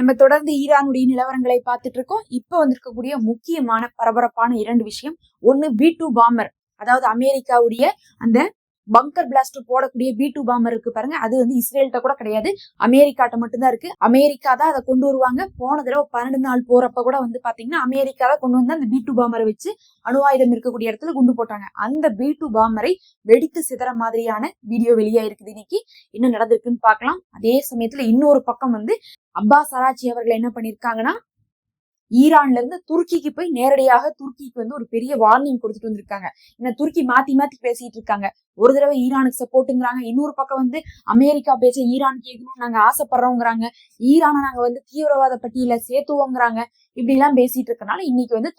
நம்ம தொடர்ந்து ஈரானுடைய நிலவரங்களை பார்த்துட்டு இருக்கோம் இப்போ வந்திருக்கக்கூடிய முக்கியமான பரபரப்பான இரண்டு விஷயம். ஒன்னு பி டூ பாமர் அதாவது அமெரிக்காவுடைய அந்த பங்கர் பிளாஸ்ட் போடக்கூடிய பி டூ பாமர் இருக்கு பாருங்க. அது வந்து இஸ்ரேல்கிட்ட கூட கிடையாது. அமெரிக்காட்ட மட்டும்தான் இருக்கு. அமெரிக்கா தான் அதை கொண்டு வருவாங்க. போன தடவை பன்னெண்டு நாள் போறப்ப கூட வந்து பாத்தீங்கன்னா அமெரிக்கா தான் கொண்டு வந்து அந்த பி டூ பாமரை வச்சு அணு ஆயுதம் இருக்கக்கூடிய இடத்துல குண்டு போட்டாங்க. அந்த பி டூ பாமரை வெடித்து சிதற மாதிரியான வீடியோ வெளியாயிருக்குது இன்னைக்கு. என்ன நடந்திருக்குன்னு பார்க்கலாம். அதே சமயத்துல இன்னொரு பக்கம் வந்து அப்பாஸ் அராச்சி அவர்கள் என்ன பண்ணிருக்காங்கன்னா ஈரான்ல இருந்து துருக்கிக்கு போய் நேரடியாக துருக்கிக்கு வந்து ஒரு பெரிய வார்னிங் கொடுத்துட்டு வந்திருக்காங்க. ஏன்னா துருக்கி மாத்தி மாத்தி பேசிட்டு இருக்காங்க. ஒரு தடவை ஈரானுக்கு சப்போர்ட்டுங்கிறாங்க. இன்னொரு பக்கம் வந்து அமெரிக்கா பேச்ச ஈரான் கேட்கணும்னு நாங்க ஆசைப்படுறோங்கிறாங்க. ஈரானை நாங்க வந்து தீவிரவாத பட்டியல சேர்த்துவோங்கிறாங்க. இப்படி எல்லாம் பேசிட்டு இருக்கனால இன்னைக்கு வந்து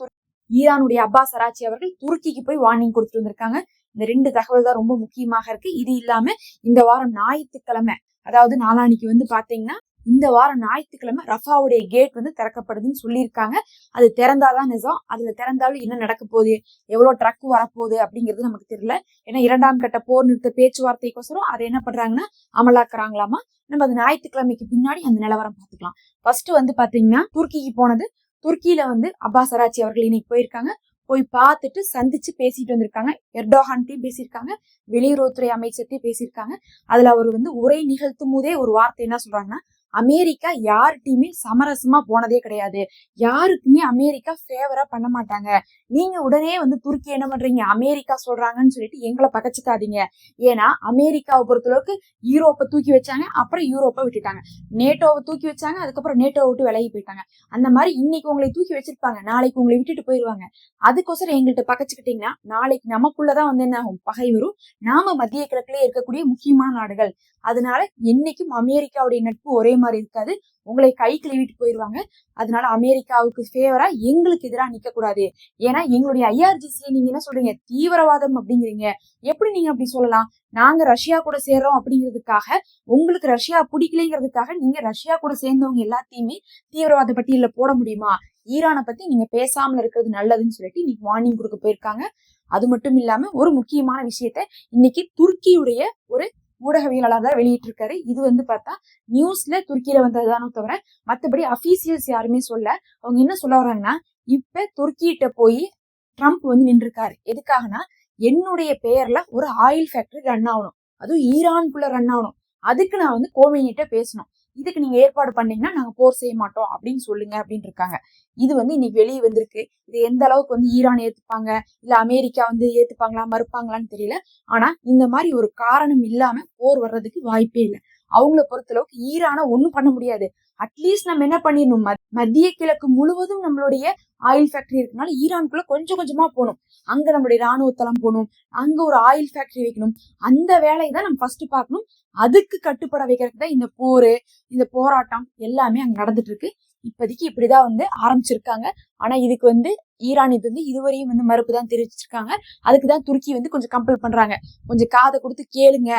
ஈரானுடைய அப்பாஸ் அராச்சி அவர்கள் துருக்கிக்கு போய் வார்னிங் கொடுத்துட்டு வந்திருக்காங்க. இந்த ரெண்டு தகவல் தான் ரொம்ப முக்கியமாக இருக்கு. இது இல்லாம இந்த வாரம் ஞாயிற்றுக்கிழமை அதாவது நாளானிக்கு வந்து பாத்தீங்கன்னா இந்த வாரம் ஞாயிற்றுக்கிழமை ரஃபாவுடைய கேட் வந்து திறக்கப்படுதுன்னு சொல்லியிருக்காங்க. அது திறந்தாதான் நிஜம். அதுல திறந்தாலும் என்ன நடக்க போகுது? எவ்வளவு ட்ரக் வரப்போகுது அப்படிங்கிறது நமக்கு தெரியல. ஏன்னா இரண்டாம் கட்ட போர் நிறுத்த பேச்சுவார்த்தைக்கோசரம் அதை என்ன பண்றாங்கன்னா அமலாக்குறாங்களாமா? நம்ம அது ஞாயிற்றுக்கிழமைக்கு பின்னாடி அந்த நிலவரம் பார்த்துக்கலாம். ஃபர்ஸ்ட் வந்து பாத்தீங்கன்னா துருக்கிக்கு போனது. துருக்கியில வந்து அப்பாஸ் அராச்சி அவர்கள் இன்னைக்கு போயிருக்காங்க. போய் பார்த்துட்டு சந்திச்சு பேசிட்டு வந்திருக்காங்க. எர்டோஹான்ட்டையும் பேசியிருக்காங்க. வெளியுறவுத்துறை அமைச்சர்கிட்டையும் பேசியிருக்காங்க. அதுல அவர் வந்து உரை நிகழ்த்தும் போதே ஒரு வார்த்தை என்ன சொல்றாங்கன்னா அமெரிக்கா யார்கிட்டயுமே சமரசமா போனதே கிடையாது. யாருக்குமே அமெரிக்கா ஃபேவரா பண்ண மாட்டாங்க. நீங்க உடனே வந்து துருக்கி என்ன பண்றீங்க? அமெரிக்கா சொல்றாங்கன்னு சொல்லிட்டு எங்களை பகச்சுக்காதீங்க. ஏன்னா அமெரிக்காவை பொறுத்தளவுக்கு யூரோப்பை தூக்கி வச்சாங்க அப்புறம் யூரோப்பை விட்டுட்டாங்க. நேட்டோவை தூக்கி வச்சாங்க அதுக்கப்புறம் நேட்டோவை விட்டு விலகி போயிட்டாங்க. அந்த மாதிரி இன்னைக்கு உங்களை தூக்கி வச்சிருப்பாங்க நாளைக்கு உங்களை விட்டுட்டு போயிருவாங்க. அதுக்கோசரம் எங்கள்கிட்ட பகச்சுக்கிட்டீங்கன்னா நாளைக்கு நமக்குள்ளதான் வந்து என்ன ஆகும்? பகை வரும். நாம மத்திய கிழக்குல இருக்கக்கூடிய முக்கியமான நாடுகள். அதனால என்னைக்கும் அமெரிக்காவுடைய நட்பு ஒரே மாதிரி இருக்காது. உங்களை கை கழுவிட்டு போயிடுவாங்க அதனால அமெரிக்காவுக்கு ஃபேவரா எங்களுக்கு எதிராக நிற்கக்கூடாது கூடாது ஏன்னா எங்களுடைய ஐஆர்ஜிசியை நீங்க என்ன சொல்றீங்க? தீவிரவாதம் அப்படிங்கிறீங்க. எப்படி நீங்க அப்படி சொல்லலாம்? நாங்க ரஷ்யா கூட சேர்றோம் அப்படிங்கிறதுக்காக உங்களுக்கு ரஷ்யா பிடிக்கலைங்கிறதுக்காக நீங்க ரஷ்யா கூட சேர்ந்தவங்க எல்லாத்தையுமே தீவிரவாத பட்டியல போட முடியுமா? ஈரானை பத்தி நீங்க பேசாமல் இருக்கிறது நல்லதுன்னு சொல்லிட்டு இன்னைக்கு வார்னிங் கொடுக்க போயிருக்காங்க. அது மட்டும் இல்லாம ஒரு முக்கியமான விஷயத்த இன்னைக்கு துருக்கியுடைய ஒரு ஊடகவியலாளர் தான் வெளியிட்டிருக்காரு. இது வந்து பார்த்தா நியூஸ்ல துருக்கியில வந்ததுதானோ தவிர மற்றபடி அஃபீஷியல்ஸ் யாருமே சொல்ல அவங்க என்ன சொல்ல வர்றாங்கன்னா இப்ப துருக்கிட்ட போய் ட்ரம்ப் வந்து நின்றுருக்காரு. எதுக்காகனா என்னுடைய பெயர்ல ஒரு ஆயில் ஃபேக்டரி ரன் ஆகணும். அதுவும் ஈரான்குள்ள ரன் ஆகணும். அதுக்கு நான் வந்து கோமினிட்ட பேசணும். இதுக்கு நீங்க ஏற்பாடு பண்ணீங்கன்னா நாங்க போர் செய்ய மாட்டோம் அப்படின்னு சொல்லுங்க அப்படின்னு இருக்காங்க. இது வந்து இன்னைக்கு வெளியே வந்திருக்கு. இது எந்த அளவுக்கு வந்து ஈரான் ஏத்துப்பாங்க? இல்ல அமெரிக்கா வந்து ஏத்துப்பாங்களா? மறுப்பாங்களான்னு தெரியல. ஆனா இந்த மாதிரி ஒரு காரணம் இல்லாம போர் வர்றதுக்கு வாய்ப்பே இல்லை. அவங்கள பொறுத்தளவுக்கு ஈரான ஒண்ணும் பண்ண முடியாது. அட்லீஸ்ட் நம்ம என்ன பண்ணிடணும்? மத்திய கிழக்கு முழுவதும் நம்மளுடைய ஆயில் ஃபேக்டரி இருக்கனால ஈரான்குள்ள கொஞ்சம் கொஞ்சமா போகணும். அங்க நம்மளுடைய ராணுவ போகணும். அங்க ஒரு ஆயில் ஃபேக்டரி வைக்கணும். அந்த வேலையை தான் நம்ம ஃபர்ஸ்ட் பார்க்கணும். அதுக்கு கட்டுப்பட வைக்கிறதுக்கு தான் இந்த போர் இந்த போராட்டம் எல்லாமே அங்க நடந்துட்டு இருக்கு. இப்போதைக்கு இப்படிதான் வந்து ஆரம்பிச்சிருக்காங்க. ஆனா இதுக்கு வந்து ஈரான் இது வந்து இதுவரையும் வந்து மறுப்பு தான் தெரிவிச்சிருக்காங்க. அதுக்கு தான் துருக்கி வந்து கொஞ்சம் கம்பல் பண்றாங்க. கொஞ்சம் காதை கொடுத்து கேளுங்க.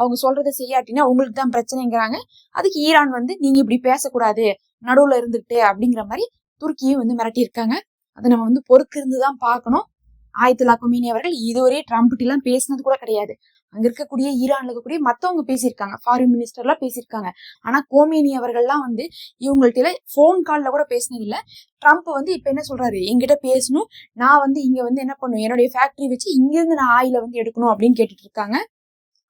அவங்க சொல்றதை செய்யாட்டினா உங்களுக்கு தான் பிரச்சனைங்கிறாங்க. அதுக்கு ஈரான் வந்து நீங்க இப்படி பேசக்கூடாது. நடுவுல இருந்துட்டு அப்படிங்கிற மாதிரி துருக்கியும் வந்து மிரட்டியிருக்காங்க. அதை நம்ம வந்து பொறுக்கு இருந்து தான் பார்க்கணும். ஆயத்துல்லா குமீனி அவர்கள் இதுவரையும் ட்ரம்ப்ட் பேசினது கூட கிடையாது. அங்க இருக்கக்கூடிய ஈரான்ல இருக்கக்கூடிய மத்தவங்க பேசியிருக்காங்க. ஃபாரின் மினிஸ்டர்லாம் பேசியிருக்காங்க. ஆனா கோமேனி அவர்கள்லாம் வந்து இவங்கள்ட்ட ஃபோன் கால்ல கூட பேசினது இல்ல. ட்ரம்ப் வந்து இப்ப என்ன சொல்றாரு? எங்கிட்ட பேசணும். நான் வந்து இங்க வந்து என்ன பண்ணும்? என்னுடைய ஃபேக்டரி வச்சு இங்கிருந்து நான் ஆயில வந்து எடுக்கணும் அப்படின்னு கேட்டுட்டு இருக்காங்க.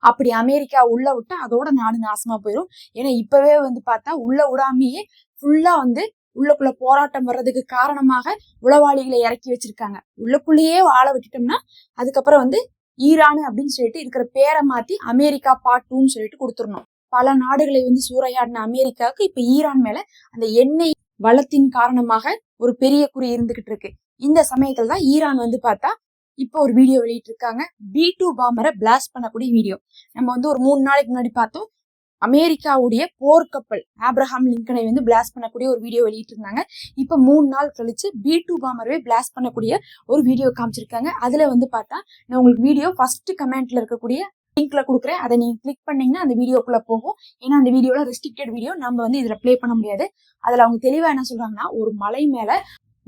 அப்படி அமெரிக்கா உள்ள விட்டா அதோட நாடு நாசமா போயிடும் ஏன்னா இப்பவே வந்து பார்த்தா உள்ள விடாமையே ஃபுல்லா வந்து உள்ளக்குள்ள போராட்டம் வர்றதுக்கு காரணமாக உளவாளிகளை இறக்கி வச்சிருக்காங்க. உள்ளக்குள்ளேயே வாழ விட்டுட்டோம்னா அதுக்கப்புறம் வந்து ஈரானு அப்படின்னு சொல்லிட்டு இருக்கிற பேரை மாத்தி அமெரிக்கா பாட்டுன்னு சொல்லிட்டு கொடுத்துடணும். பல நாடுகளை வந்து சூறையாடின அமெரிக்காவுக்கு இப்ப ஈரான் மேல அந்த எண்ணெய் வளத்தின் காரணமாக ஒரு பெரிய குறி இருந்துகிட்டு இருக்கு. இந்த சமயத்துல தான் ஈரான் வந்து பார்த்தா இப்போ ஒரு வீடியோ வெளியிட்டு இருக்காங்க பி டூ பாம்பரை பிளாஸ்ட் பண்ணக்கூடிய வீடியோ நம்ம வந்து ஒரு மூணு நாளைக்கு முன்னாடி பார்த்தோம். அமெரிக்காவுடைய போர்க்கப்பல் ஆப்ரஹாம் லிங்கனை வந்து பிளாஸ்ட் பண்ணக்கூடிய ஒரு வீடியோ வெளியிட்டு இருந்தாங்க இப்போ மூணு நாள் கழிச்சு பி டூ பாமரவே பிளாஸ்ட் பண்ணக்கூடிய ஒரு வீடியோ காமிச்சிருக்காங்க. அதுல வந்து பார்த்தா நான் உங்களுக்கு வீடியோ ஃபர்ஸ்ட் கமெண்ட்ல இருக்கக்கூடிய லிங்க்ல கொடுக்குறேன். அதை நீங்க கிளிக் பண்ணீங்கன்னா அந்த வீடியோக்குள்ள போகும். ஏன்னா அந்த வீடியோல ரெஸ்ட்ரிக்டட் வீடியோ நம்ம வந்து இதுல ப்ளே பண்ண முடியாது. அதுல அவங்க தெளிவா என்ன சொல்றாங்கன்னா ஒரு மலை மேல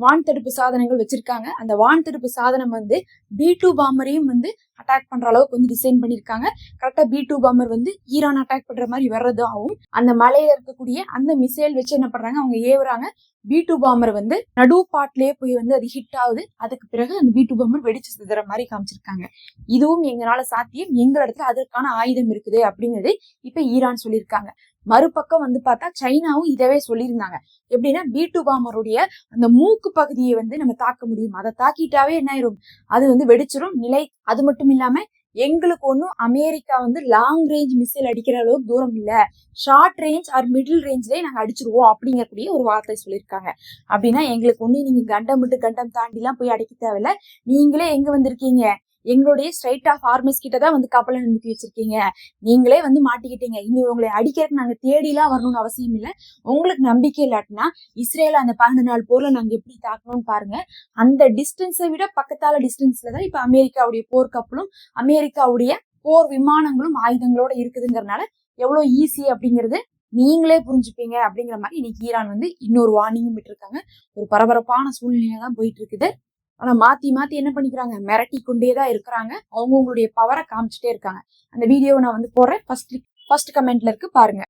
வான் தடுப்பு சாதனங்கள் வச்சிருக்காங்க. அந்த வான் தடுப்பு சாதனம் வந்து பி டூ பாமரையும் வந்து அட்டாக் பண்ற அளவுக்கு வந்து டிசைன் பண்ணிருக்காங்க. கரெக்டா பி டூ பாமர் வந்து ஈரான் அட்டாக் பண்ற மாதிரி வர்றதாகவும் அந்த மலையில இருக்கக்கூடிய அந்த மிசைல் வச்சு என்ன பண்றாங்க? அவங்க ஏவுறாங்க. பி டூ பாம்பர் வந்து நடு பாட்லயே போய் வந்து அது ஹிட் ஆகுது. அதுக்கு பிறகு அந்த பி டூ பாமர் வெடிச்சு சிதற மாதிரி காமிச்சிருக்காங்க. இதுவும் எங்களால சாத்தியம். எங்க இடத்துல அதற்கான ஆயுதம் இருக்குது அப்படிங்கிறது இப்ப ஈரான் சொல்லியிருக்காங்க. மறுபக்கம் வந்து பார்த்தா சைனாவும் இதவே சொல்லியிருந்தாங்க. எப்படின்னா பீட்டு பாமருடைய அந்த மூக்கு பகுதியை வந்து நம்ம தாக்க முடியும். அதை தாக்கிட்டாவே என்ன ஆயிரும்? அது வந்து வெடிச்சிரும். நிலை அது மட்டும் இல்லாம எங்களுக்கு ஒன்றும் அமெரிக்கா வந்து லாங் ரேஞ்ச் மிசைல் அடிக்கிற அளவுக்கு தூரம் இல்லை. ஷார்ட் ரேஞ்ச் ஆர் மிடில் ரேஞ்ச்லயே நாங்கள் அடிச்சிருவோம் அப்படிங்கக்கூடிய ஒரு வார்த்தை சொல்லியிருக்காங்க. அப்படின்னா எங்களுக்கு ஒன்றும் நீங்கள் கண்டம் விட்டு கண்டம் தாண்டிலாம் போய் அடிக்க தேவையில்ல. நீங்களே எங்கே வந்திருக்கீங்க? எங்களுடைய ஸ்ட்ரைட் ஆஃப் ஆர்மிஸ் கிட்ட தான் வந்து கப்பலை நிறுத்தி வச்சிருக்கீங்க. நீங்களே வந்து மாட்டிக்கிட்டீங்க. இனி உங்களை அடிக்கிறதுக்கு நாங்க தேடிலாம் வரணும்னு அவசியம் இல்லை. உங்களுக்கு நம்பிக்கை இல்லாட்டினா இஸ்ரேல அந்த பன்னெண்டு நாள் போர்ல நாங்க எப்படி தாக்கணும்னு பாருங்க. அந்த டிஸ்டன்ஸை விட பக்கத்தால டிஸ்டன்ஸ்ல தான் இப்ப அமெரிக்காவுடைய போர் கப்பலும் அமெரிக்காவுடைய போர் விமானங்களும் ஆயுதங்களோட இருக்குதுங்கிறனால எவ்வளவு ஈஸி அப்படிங்கிறது நீங்களே புரிஞ்சுப்பீங்க அப்படிங்கிற மாதிரி இன்னைக்கு ஈரான் வந்து இன்னொரு வார்னிங்கும் விட்டுருக்காங்க. ஒரு பரபரப்பான சூழ்நிலையில தான் போயிட்டு இருக்குது. ஆனா மாத்தி மாத்தி என்ன பண்ணிக்கிறாங்க? மிரட்டி கொண்டே தான் இருக்கிறாங்க அவங்கவுங்களுடைய பவரை காமிச்சிட்டே இருக்காங்க. அந்த வீடியோவை நான் வந்து போடுறேன். ஃபர்ஸ்ட் ஃபர்ஸ்ட் கமெண்ட்ல இருக்கு பாருங்க.